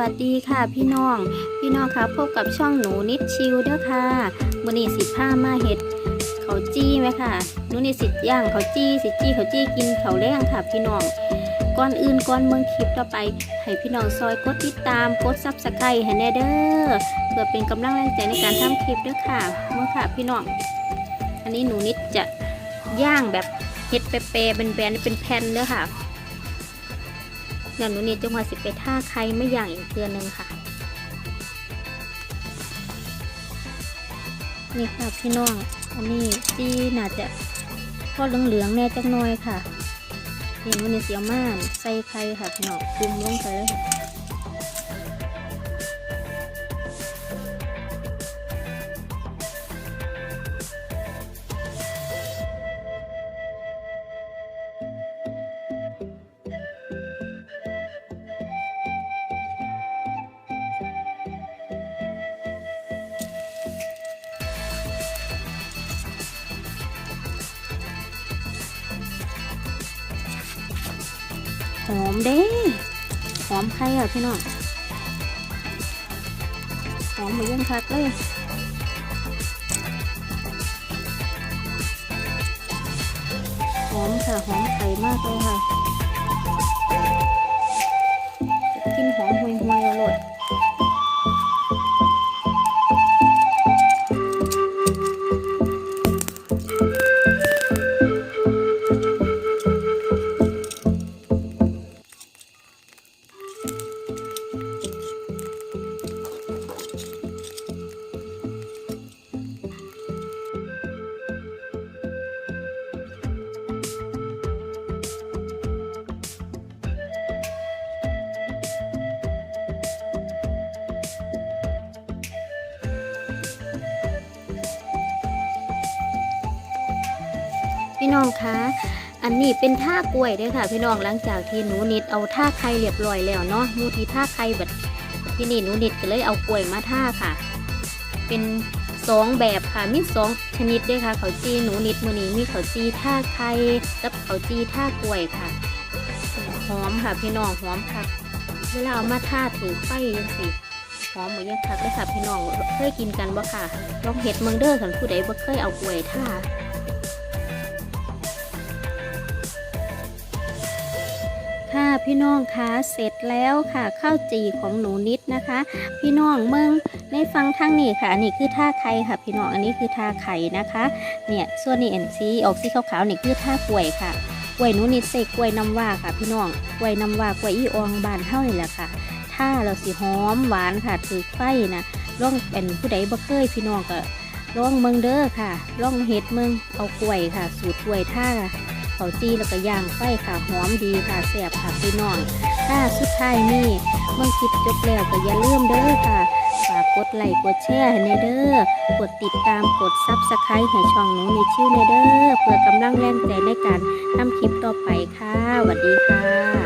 วัสดีค่ะพี่น้อง พี่น้องคะพบกับช่องหนูนิดชิลเด้อค่ะมือนี้สิผ้ามาเฮ็ดเขาจี้ไหมค่ะหนูนี่สิย่างเขาจี้สิจี้เขาจี้กินเขาแรงค่ะ พี่น้องก่อนอื่นก่อนเมืองคลิปต่อไป ให้พี่น้องซอยกดติดตามกดซับสไครต์ให้แน่เด้อเพื่อเป็นกำลังแรงใจในการทำคลิปเด้อค่ะเมื่อค่ะพี่น้องอันนี้หนูนิดจะย่างแบบเฮ็ดเปรย์เป็นแบนเป็นแผ่นเด้อค่ะ เดี๋ยวหนูนิดจะมาสิบไปท่าใครไม่อย่างอีกเดือนหนึ่งค่ะ นี่ค่ะพี่น้อง อันนี้ที่น่าจะพอเหลืองๆแน่จังน้อยค่ะนี่มันนี่เสียวมากใส่ไข่ค่ะพี่น้องคุมลงไปเลยค่ะ อมเด้หอมไข่อะพี่น้องหอมเหมือนยังคักเลยหอมค่ะหอมไข่มากเลยค่ะจะ พี่น้องคะอันนี้เป็นท่ากล้วยด้อค่ะ พี่น้องหลังจากที่หนูนิดเอาท่าไข่เรียบร้อยแล้วเนาะหนูทีท่าไข่แบบที่นี่หนูนิดก็เลยเอากล้วยมาท่าค่ะ เป็นสองแบบค่ะมีสองชนิดด้วยค่ะเขาวจีหนูนิดมือนี้มีเขาวจีท่าไข่กับเขาวจีท่ากล้วยค่ะหอมค่ะพี่น้องหอมค่ะเวลาเอามาท่าถือไฟยังสิหอมเหมือนยังคักเลยค่ะพี่น้องเคยกินกันบ่ค่ะลองเห็ดเมืองเด้อคันผู้ใดบ่เคยเอากล้วยท่า พี่น้องคะเสร็จแล้วค่ะข้าวจี่ของหนูนิดนะคะ พี่น้องเมืองในฟังทางนี้ค่ะอันนี้คือท่าไข่ค่ะ พี่น้องอันนี้คือท่าไข่นะคะเนี่ยส่วนนี้เอ็นซีออกสีขาวๆนี่คือท่ากล้วยค่ะกล้วยหนูนิดใส่กล้วยน้ำว้าค่ะ พี่น้องกล้วยน้ำว้ากล้วยอีอองบานเท่านี่แหละค่ะท่าเราสีหอมหวานค่ะถือไฟนะล่องเป็นผู้ใดบ่เคยพี่น้องก็ล่องเมืองเด้อค่ะล่องเฮ็ดเมืองเอากล้วยค่ะ สูตรกล้วยท่า ขาจีแล้วก็ย่างไฟค่ะหอมดีค่ะแซ่บค่ะพี่น้องถ้าสุดท้ายนี่เมื่อคลิปจบแล้วก็อย่าลืมเด้อค่ะฝากกดไลค์กดแชร์ให้ในเด้อกดติดตามกดซับสไครต์ให้ช่องหนูในชื่อในเด้อเพื่อกำลังแรงใจในการทำคลิปต่อไปค่ะสวัสดีค่ะ